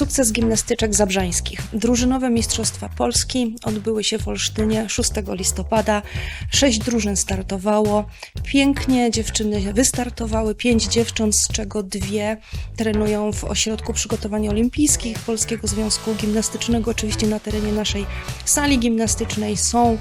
Sukces gimnastyczek zabrzańskich. Drużynowe Mistrzostwa Polski odbyły się w Olsztynie 6 listopada. Sześć drużyn startowało. Pięknie dziewczyny wystartowały. Pięć dziewcząt, z czego dwie trenują w Ośrodku Przygotowań Olimpijskich Polskiego Związku Gimnastycznego, oczywiście na terenie naszej sali gimnastycznej. Są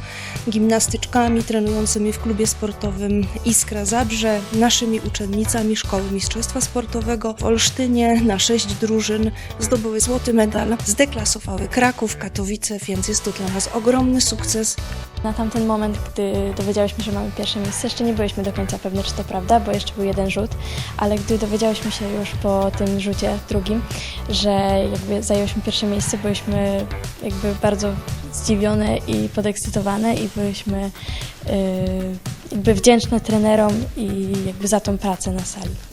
gimnastyczkami trenującymi w klubie sportowym Iskra Zabrze, naszymi uczennicami Szkoły Mistrzostwa Sportowego w Olsztynie na sześć drużyn zdobyły złoty medal, zdeklasowały Kraków, Katowice, więc jest to dla nas ogromny sukces. Na tamten moment, gdy dowiedziałyśmy się, że mamy pierwsze miejsce, jeszcze nie byliśmy do końca pewne, czy to prawda, bo jeszcze był jeden rzut, ale gdy dowiedziałyśmy się już po tym rzucie drugim, że jakby zajęłyśmy pierwsze miejsce, byliśmy jakby bardzo zdziwione i podekscytowane i byliśmy yy, jakby wdzięczne trenerom i jakby za tą pracę na sali.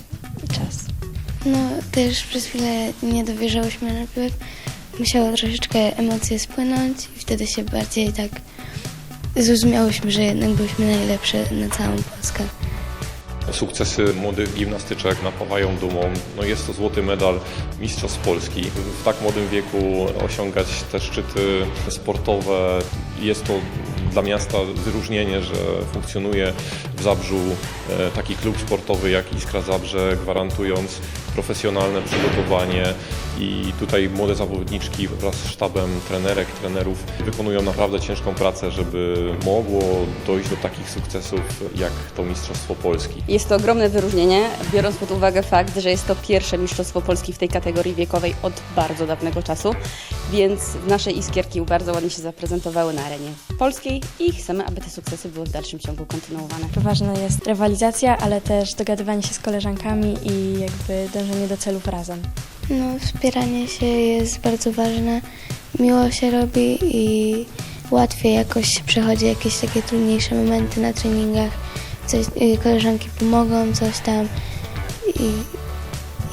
No, też przez chwilę nie dowierzałyśmy najpierw. Musiało troszeczkę emocje spłynąć i wtedy się bardziej tak zrozumiałyśmy, że jednak byliśmy najlepsze na całą Polskę. Sukcesy młodych gimnastyczek napawają dumą. No jest to złoty medal Mistrzostw Polski. W tak młodym wieku osiągać te szczyty sportowe jest to dla miasta wyróżnienie, że funkcjonuje w Zabrzu e, taki klub sportowy jak Iskra Zabrze, gwarantując profesjonalne przygotowanie i tutaj młode zawodniczki wraz z sztabem trenerek, trenerów wykonują naprawdę ciężką pracę, żeby mogło dojść do takich sukcesów jak to Mistrzostwo Polski. Jest to ogromne wyróżnienie, biorąc pod uwagę fakt, że jest to pierwsze Mistrzostwo Polski w tej kategorii wiekowej od bardzo dawnego czasu, więc nasze iskierki bardzo ładnie się zaprezentowały na arenie polskiej i chcemy, aby te sukcesy były w dalszym ciągu kontynuowane. Ważna jest rywalizacja, ale też dogadywanie się z koleżankami i jakby dążenie do celów razem. No, wspieranie się jest bardzo ważne. Miło się robi i łatwiej jakoś przechodzi jakieś takie trudniejsze momenty na treningach. Coś, y, koleżanki pomogą, coś tam i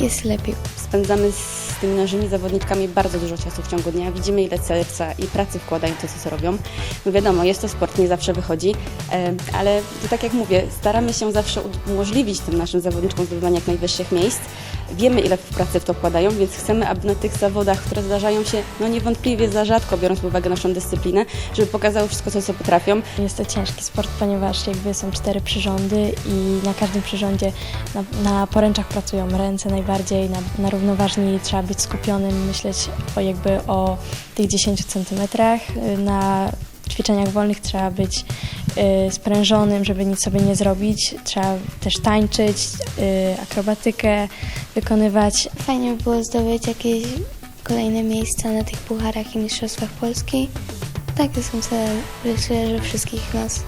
jest lepiej. Spędzamy z tymi naszymi zawodniczkami bardzo dużo czasu w ciągu dnia. Widzimy, ile serca i pracy wkładają to, co robią. No wiadomo, jest to sport, nie zawsze wychodzi, e, ale to tak jak mówię, staramy się zawsze umożliwić tym naszym zawodniczkom zdobywanie jak najwyższych miejsc. Wiemy, ile pracy w to wkładają, więc chcemy, aby na tych zawodach, które zdarzają się no niewątpliwie za rzadko, biorąc pod uwagę naszą dyscyplinę, żeby pokazały wszystko, co, co potrafią. Jest to ciężki sport, ponieważ jakby są cztery przyrządy i na każdym przyrządzie na, na poręczach pracują ręce najbardziej, na, na równoważni trzeba być skupionym, myśleć o jakby o tych 10 centymetrach. Y, Na ćwiczeniach wolnych trzeba być y, sprężonym, żeby nic sobie nie zrobić. Trzeba też tańczyć, y, akrobatykę wykonywać. Fajnie by było zdobyć jakieś kolejne miejsca na tych pucharach i mistrzostwach Polski. Takie są cele, myślę, że wszystkich nas.